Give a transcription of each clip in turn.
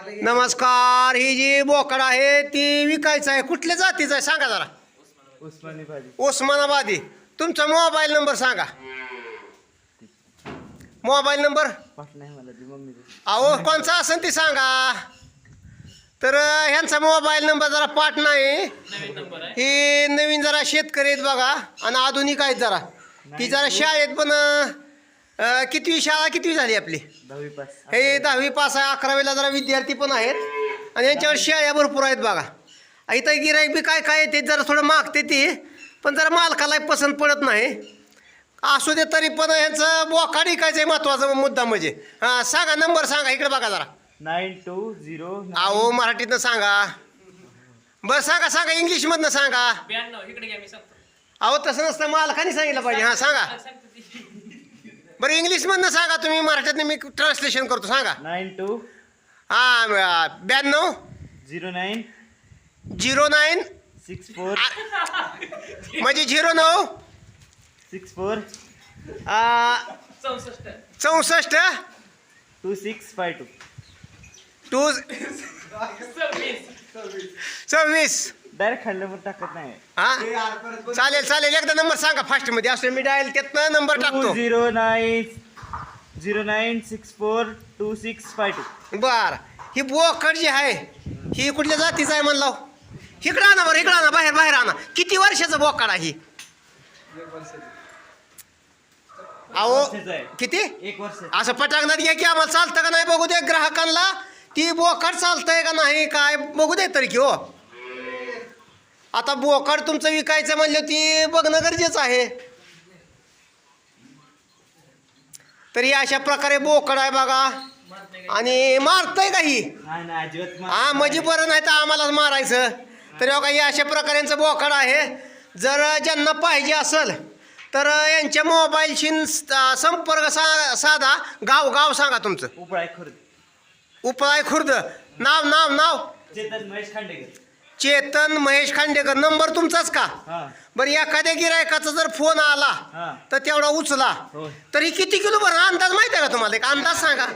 नमस्कार ही जी बोकड आहे ती विकायचं आहे. कुठल्या जातीचं आहे? सांगा जरा. उस्मानाबादी. तुमचा मोबाईल नंबर सांगा. Mobile number? अहो कोणचा असेल ते सांगा. तर अं, ह्यांचा मोबाईल नंबर जरा पाठ नाही. ही नवीन जरा शेतकरी आहेत बघा. आणि आधुनिक आहेत जरा. ती जरा शाळेत पण अं, कितवी शाळा कितवी झाली आपली? दहावी पास. हे दहावी पास आहे अकरावीला जरा विद्यार्थी पण आहेत. आणि यांच्यावर शाळा भरपूर आहेत बघा. इथं गिराईक बी काय काय येते जरा थोडं मागते ती पण जरा मालकाला पसंत पडत नाही. असू दे तरी पण ह्यांचं बोकाड इकायचं आहे महत्त्वाचा मुद्दा म्हणजे. हां सांगा नंबर सांगा इकडे बघा जरा. नाईन टू झिरो अहो मराठीतनं सांगा. बरं सांगा सांगा इंग्लिशमधनं सांगा. ब्याण्णव इकडे घ्या मी सांगतो. अहो तसं नसतं मालकाने सांगितलं पाहिजे. हां सांगा. सांगतो ती. बरं इंग्लिशमधनं सांगा तुम्ही मराठीतनं मी ट्रान्सलेशन करतो सांगा. नाईन टू हां ब्याण्णव. Zero nine zero nine. Six four म्हणजे झिरो नऊ. सिक्स फोर आ, चौसष्ट. चौसष्ट. Two six five two two सव्वीस. सव्वीस. डायरेक्ट खाल्ल्यावर टाकत नाही. हा? चालेल चालेल. एकदा नंबर सांगा फास्टमध्ये. असं मी डायल त्यातनं नंबर टू टाकतो. Zero nine zero nine six four two six five two. बर. ही बोकड जी आहे ही कुठल्या जातीचं आहे म्हणलं? इकडं आणा बरं इकडं आणा बाहेर बाहेर आणा. किती वर्षाचं बोकड आहे ही? अहो वर्षाचं आहे. किती? एक वर्ष असं पटांगणात घ्या की आम्हाला चालतं का नाही? बघू दे ग्राहकांना. ती बोकड चालतंय का नाही काय? बघू दे तरी की हो. आता बोकड तुमचं विकायचं म्हणलं ती बघणं गरजेचं आहे. तर ही अशा प्रकारे बोकड आहे बघा. आणि मारतंय का ही हा म्हणजे बरं नाही तर आम्हालाच मारायचं. तर हो काही अशा प्रकारेचं बोकड आहे. जर ज्यांना पाहिजे असेल तर यांच्या मोबाईलशी संपर्क सा साधा. गाव गाव सांगा तुमचं. उपळाय खुर्द. उपळाय खुर्द. नाव नाव नाव. महेश खांडेकर. चेतन महेश खांडेकर नंबर तुमचाच का? बरं एखाद्या गिरायकाचा जर फोन आला तर तेवढा उचला. तरी किती किलो बरं अंदाज माहिती आहे का तुम्हाला? एक अंदाज सांगा.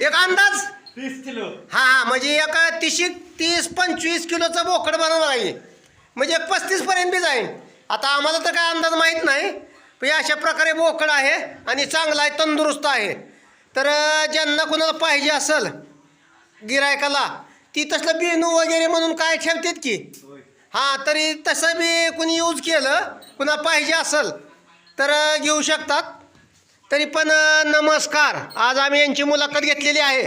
एक अंदाज? तीस किलो. हा हा म्हणजे एका तीस तीस पंचवीस किलोचा बोकड बनवला आहे. म्हणजे एक पस्तीस पर्यंत बी जाईल. आता आम्हाला तर काय अंदाज माहीत नाही पण अशा प्रकारे बोकड आहे आणि चांगला आहे तंदुरुस्त आहे. तर ज्यांना कोणाला पाहिजे असेल गिरायकाला ती तसलं बेनू वगैरे म्हणून काय ठेवतात की? हां तरी तसं बी कुणी यूज केलं कुणा पाहिजे असेल तर घेऊ शकतात. तरी पण नमस्कार. आज आम्ही यांची मुलाखत घेतलेली आहे.